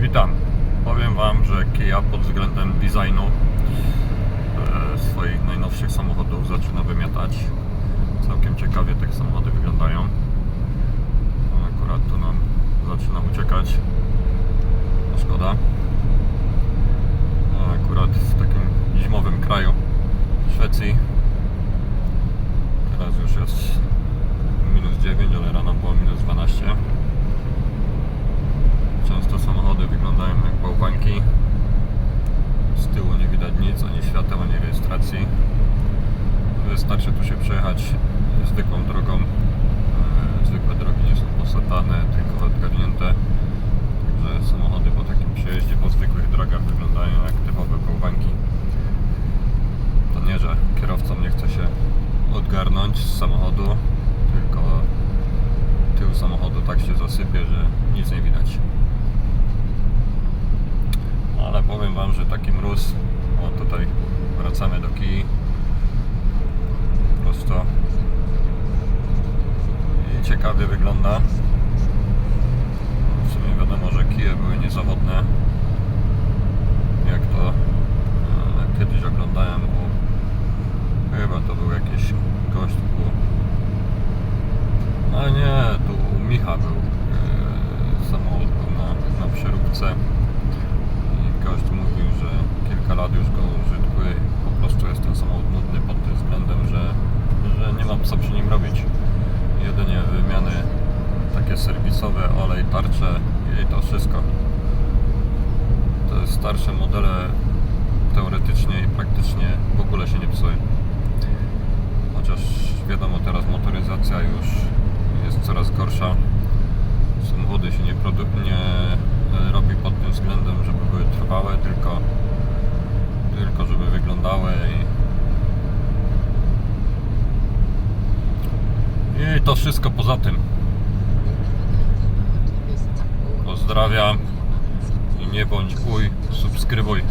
Witam. Powiem Wam, że Kia pod względem designu e, swoich najnowszych samochodów zaczyna wymiatać. Całkiem ciekawie te samochody wyglądają. Akurat tu nam zaczyna uciekać. No, szkoda. No, Akurat w takim zimowym kraju, Szwecji. Teraz już jest minus 9, ale rano było minus 12. Często samochody wyglądają jak bałwanki. Z tyłu nie widać nic, ani świateł, ani rejestracji. Wystarczy tu się przejechać zwykłą drogą. E, Zwykłe drogi nie są posatane, tylko odgarnięte. Także samochody po takim przejeździe po zwykłych drogach wyglądają jak typowe bałwanki. To nie, że kierowcom nie chce się odgarnąć z samochodu, tylko tył samochodu tak się zasypie, że nic nie widać. Ale powiem Wam, że taki mróz, o tutaj wracamy do kij, prosto i ciekawie wygląda. W sumie wiadomo, że kije były niezawodne, jak to e, kiedyś oglądałem u, chyba to był jakiś gość u a nie, tu Micha był yy, samochód był na, na przeróbce. I gość mówił, że kilka lat już go użytkuje po prostu jest ten samochód nudny pod tym względem, że, że nie mam co przy serwisowe, olej, tarcze i to wszystko. Te starsze modele teoretycznie i praktycznie w ogóle się nie psują. Chociaż wiadomo, teraz motoryzacja już jest coraz gorsza. Samochody się nie, nie e, robi pod tym względem, żeby były trwałe, tylko, tylko żeby wyglądały i, i to wszystko poza tym. Pozdrawiam i nie bądź uj, subskrybuj.